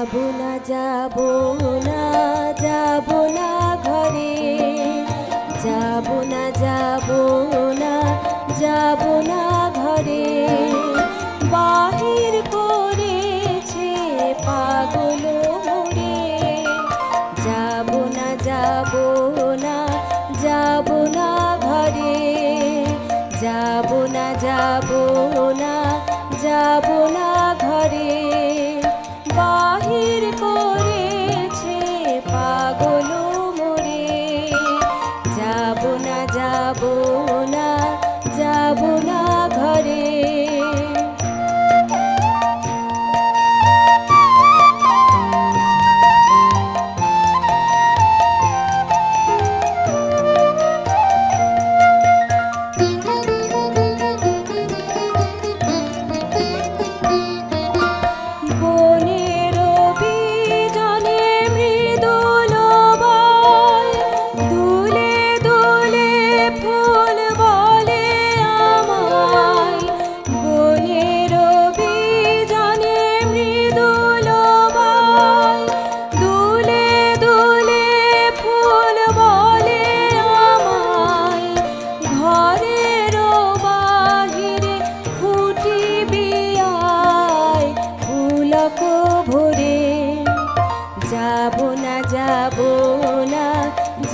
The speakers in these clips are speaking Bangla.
যাব না যাব না ঘরে। যাব না যাব না যাব না ঘরে। বাহির করেছে পাগল মোরে যাব না যাব না যাব না ঘরে। যাব না যাব না যাব না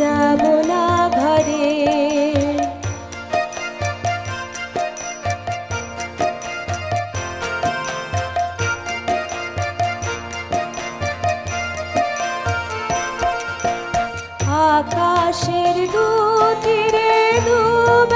যাব না ঘরে। আকাশের দুতীরে দুবেলা